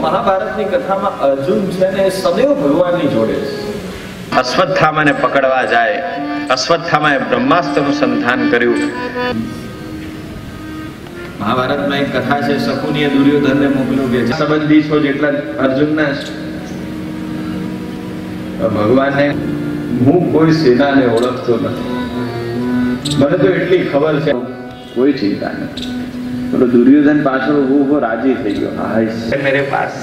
મહાભારતની કથામાં અર્જુન છે ને સદૈવ ભગવાનની જોડે અશ્વત્થામાને પકડવા જાય. અશ્વત્થામાએ બ્રહ્માસ્ત્રનું સંધાન કર્યું. મહાભારતમાં એક કથા છે શકુનીએ દુર્યોધનને મોકલ્યું કે સંબંધી છો જેટલા અર્જુનના ભગવાનને હું કોઈ સેનાને ઓળખતો નથી. મને તો એટલી ખબર છે. કોઈ ચિંતા નથી. પેલો દુર્યોધન પાછળ ઊભો ઊભો રાજી થઈ ગયો. હાય છે મેરે પાસ.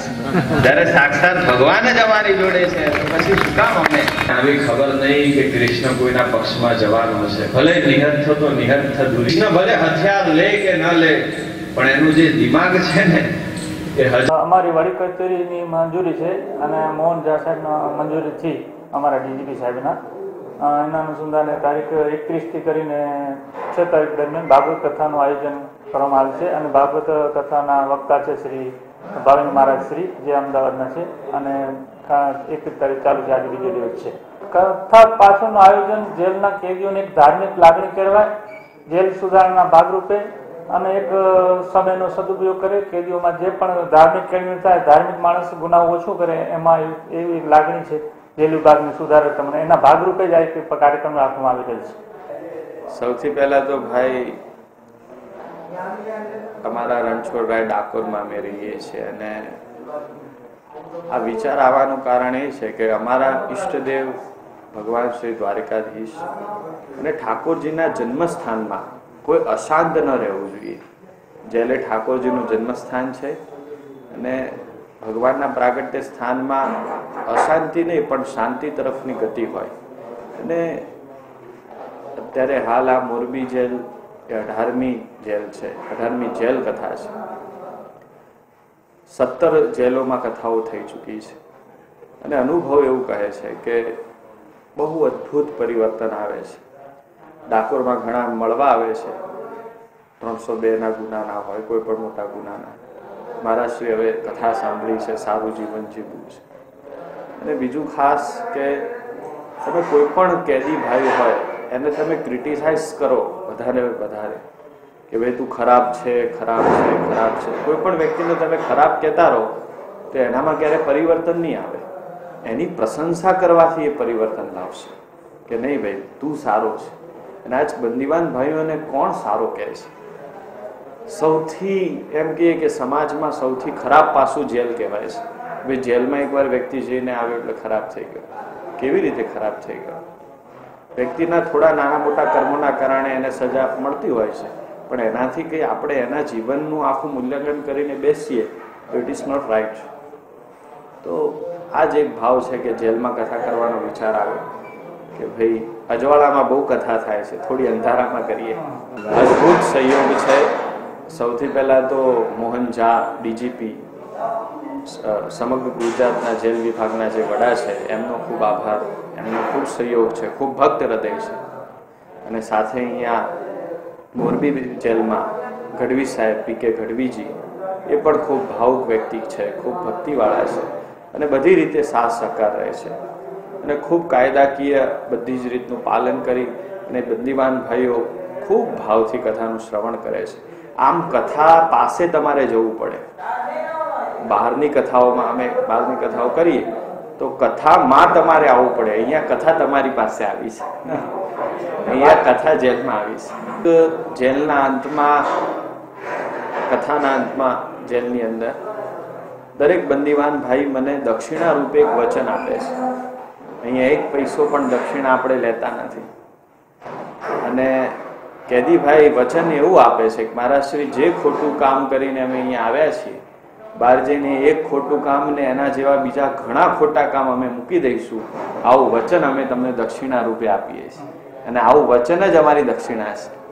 જયારે સાક્ષાત ભગવાન જ અમારી જોડે છે પછી શું કામ અમે? આવી ખબર નહીં કે કૃષ્ણ કોઈના પક્ષમાં જવાનો છે ભલે નિહત થતો નિહત થતું કૃષ્ણ ભલે હથિયાર લે કે ન લે પણ એનું જે દિમાગ છે ને એ અમારી વડી કચેરીની મંજૂરી છે અને મોહન ઝા સાહેબના મંજૂરીથી અમારા ડીજીપી સાહેબના એના અનુસંધાને તારીખ એકત્રીસથી કરીને છ તારીખ દરમિયાન ભાગવત કથાનું આયોજન કરવામાં આવ્યું છે અને ભાગવત કથાના વક્તા છે શ્રી ભાવિન મહારાજ શ્રી, જે અમદાવાદના છે અને એકવીસ તારીખ ચાલુ છે આજે બીજો દિવસ છે. કથા પાછળનું આયોજન જેલના કેદીઓને એક ધાર્મિક લાગણી કહેવાય. જેલ સુધારણાના ભાગરૂપે અને એક સમયનો સદુપયોગ કરે. કેદીઓમાં જે પણ ધાર્મિક કેળવણી થાય, ધાર્મિક માણસ ગુનાઓ ઓછો કરે, એમાં એવી- લાગણી છે. જેલ વિભાગની સુધારે તમને એના ભાગરૂપે જ આ એક કાર્યક્રમ રાખવામાં આવી રહ્યો છે. સૌથી પહેલા તો ભાઈ અમારા રણછોડભાઈ ડાકોરમાં અમે રહીએ છીએ અને આ વિચાર આવવાનું કારણ એ છે કે અમારા ઈષ્ટદેવ ભગવાન શ્રી દ્વારકાધીશ અને ઠાકોરજીના જન્મસ્થાનમાં કોઈ અશાંત ન રહેવું જોઈએ. જેલે ઠાકોરજીનું જન્મસ્થાન છે અને ભગવાનના પ્રાગટ્ય સ્થાનમાં અશાંતિ નહીં, પણ શાંતિ તરફની ગતિ હોય. અને અત્યારે હાલ આ મોરબી જેલ એ અઢારમી જેલ છે. અઢારમી જેલ કથા છે. સત્તર જેલોમાં કથાઓ થઈ ચૂકી છે. અને અનુભવ એવું કહે છે કે બહુ અદ્ભુત પરિવર્તન આવે છે. ડાકોરમાં ઘણા મળવા આવે છે. ત્રણસો બેના ગુનાના હોય, કોઈ પણ મોટા ગુનાના મારા શ્રી હવે કથા સાંભળી છે, સારું જીવન જીવવું છે. અને બીજું ખાસ કે તમે કોઈ પણ કેદી ભાઈ હોય એને તમે ક્રિટિસાઇઝ કરો વધારે વધારે કે ભાઈ તું ખરાબ છે ખરાબ છે ખરાબ છે. કોઈ પણ વ્યક્તિને તમે ખરાબ કહેતા રહો, તો એનામાં ક્યારે પરિવર્તન નહીં આવે. એની પ્રશંસા કરવાથી એ પરિવર્તન લાવશે કે નહીં ભાઈ, તું સારો છે. અને આજ બંદીવાન ભાઈઓને કોણ સારો કહે છે? સૌથી એમ કહીએ કે સમાજમાં સૌથી ખરાબ પાસું જેલ કહેવાય છે. ભાઈ, જેલમાં એકવાર વ્યક્તિ જઈને આવ્યો એટલે ખરાબ થઈ ગયો. કેવી રીતે ખરાબ થઈ ગયો? વ્યક્તિના થોડા નાના મોટા કર્મોના કારણે એને સજા મળતી હોય છે. પણ એનાથી કંઈ આપણે એના જીવનનું આખું મૂલ્યાંકન કરીને બેસીએ તો ઇટ ઇઝ નોટ રાઈટ તો આ જ એક ભાવ છે કે જેલમાં કથા કરવાનો વિચાર આવે કે ભાઈ, અજવાળામાં બહુ કથા થાય છે, થોડી અંધારામાં કરીએ. અદ્ભુત સહયોગ છે. સૌથી પહેલા તો મોહન ઝા ડીજીપી. સમગ્ર ગુજરાતના જેલ વિભાગના જે વડા છે, એમનો ખૂબ આભાર. એમનો ખૂબ સહયોગ છે, ખૂબ ભક્ત હૃદય છે. અને સાથે અહીંયા મોરબી જેલમાં ગઢવી સાહેબ પી કે ગઢવીજી, એ પણ ખૂબ ભાવુક વ્યક્તિ છે, ખૂબ ભક્તિવાળા છે અને બધી રીતે સાથ સહકાર રહે છે. અને ખૂબ કાયદાકીય બધી જ રીતનું પાલન કરી અને બંદીવાન ભાઈઓ ખૂબ ભાવથી કથાનું શ્રવણ કરે છે. આમ કથા પાસે તમારે જવું પડે. બહારની કથાઓમાં અમે બહારની કથાઓ કરીએ, તો કથામાં તમારે આવવું પડે. અહીંયા કથા તમારી પાસે આવી છે. અહીંયા કથા જેલમાં આવી છે. જેલના અંતમાં, કથાના અંતમાં જેલની અંદર દરેક બંદીવાન ભાઈ મને દક્ષિણા રૂપે એક વચન આપે છે. અહીંયા એક પૈસો પણ દક્ષિણા આપણે લેતા નથી. અને કેદીભાઈ વચન એવું આપે છે કે મારા શ્રી, જે ખોટું કામ કરીને અમે અહીંયા આવ્યા છીએ બહાર જઈને એક ખોટું કામ ને એના જેવા બીજા ઘણા ખોટા કામ અમે મૂકી દઈશું. આવું વચન અમે તમને દક્ષિણા રૂપે આપીએ છીએ. અને આવું વચન જ અમારી દક્ષિણા છે.